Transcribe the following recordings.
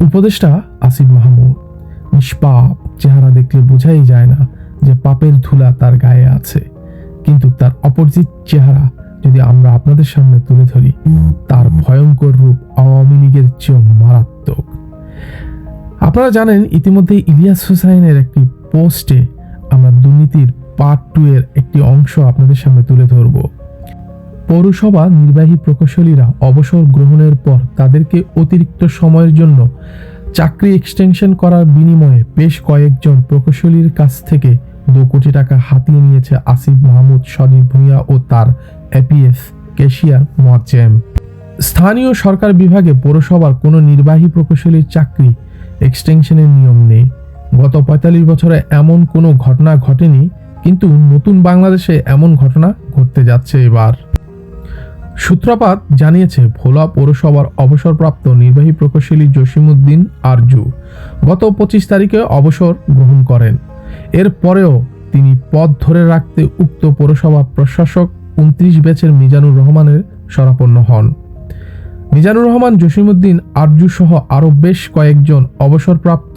উপদেষ্টা আসিফ মাহমুদ। নিষ্পাপ চেহারা দেখলে বোঝাই যায় না যে পাপের ধুলা তার গায়ে আছে। কিন্তু তার অপরিচিত চেহারা যদি আমরা আপনাদের সামনে তুলে ধরি, তার ভয়ঙ্কর রূপ আওয়ামী লীগের চেয়েও মারাত্মক। আপনারা জানেন, ইতিমধ্যে ইলিয়াস হুসাইনের একটি পোস্টে আমরা দুর্নীতির পার্ট টু এর একটি অংশ আপনাদের সামনে তুলে ধরব। পৌরসভা নির্বাহী প্রকৌশলীরা অবসর গ্রহণের পর তাদেরকে অতিরিক্ত সময়ের জন্য চাকরি এক্সটেনশন করার বিনিময়ে বেশ কয়েকজন প্রকৌশলীর কাছ থেকে দু কোটি টাকা হাতিয়ে নিয়েছে আসিফ মাহমুদ, সজীব ভূঁইয়া ও তার এপিএস ক্যাশিয়ার মোয়াজ্জেম। স্থানীয় সরকার বিভাগে পৌরসভার কোনো নির্বাহী প্রকৌশলীর চাকরি এক্সটেনশনের নিয়ম নেই। গত পঁয়তাল্লিশ বছরে এমন কোনো ঘটনা ঘটেনি, কিন্তু নতুন বাংলাদেশে এমন ঘটনা ঘটতে যাচ্ছে এবার। সূত্রপাত জানিয়েছে, ভোলা পৌরসভার অবসরপ্রাপ্ত নির্বাহী প্রকৌশলী জসিমউদ্দিন আরজু গত পঁচিশ তারিখে অবসর গ্রহণ করেন। এর পরেও তিনি পদ ধরে রাখতে উক্ত পৌরসভা প্রশাসক উনত্রিশ ব্যাচের মিজানুর রহমানের শরাপন্ন হন। মিজানুর রহমান, জসিমউদ্দিন আরজু সহ আরও বেশ কয়েকজন অবসরপ্রাপ্ত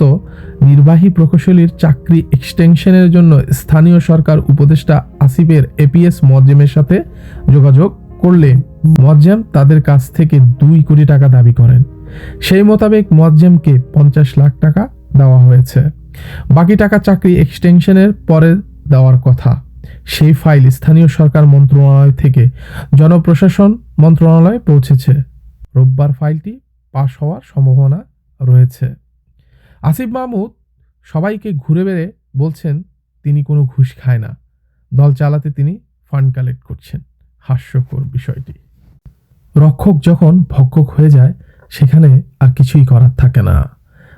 নির্বাহী প্রকৌশলীর চাকরি এক্সটেনশনের জন্য স্থানীয় সরকার উপদেষ্টা আসিফের এপিএস মজ্জেমের সাথে যোগাযোগ করলে মজ্জেম তাদের কাছ থেকে দুই কোটি টাকা দাবি করেন। সেই মোতাবেক মজ্জেমকে পঞ্চাশ লাখ টাকা দেওয়া হয়েছে। বাকি টাকা চাকরি এক্সটেনশনের পরে দেওয়ার কথা। সেই ফাইল স্থানীয় সরকার মন্ত্রণালয় থেকে জনপ্রশাসন মন্ত্রণালয়ে পৌঁছেছে। রোববার ফাইলটি পাশ হওয়ার সম্ভাবনা রয়েছে। আসিফ মাহমুদ সবাইকে ঘুরে বেড়ে বলছেন, তিনি কোনো ঘুষ খায় না। দল চালাতে তিনি ফান্ড কালেক্ট করছেন। হাস্যকর বিষয়টি। রক্ষক যখন ভক্ষক হয়ে যায়, সেখানে আর কিছুই করার থাকে না।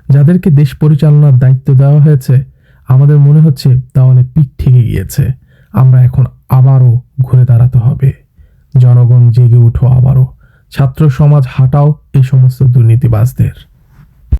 যাদেরকে দেশ পরিচালনার দায়িত্ব দেওয়া হয়েছে, আমাদের মনে হচ্ছে তাহলে পিঠ থেকে গিয়েছে। আমরা এখন আবারও ঘুরে দাঁড়াতে হবে। জনগণ জেগে উঠো আবারও। ছাত্র সমাজ হাঁটাও এই সমস্ত দুর্নীতিবাজদের।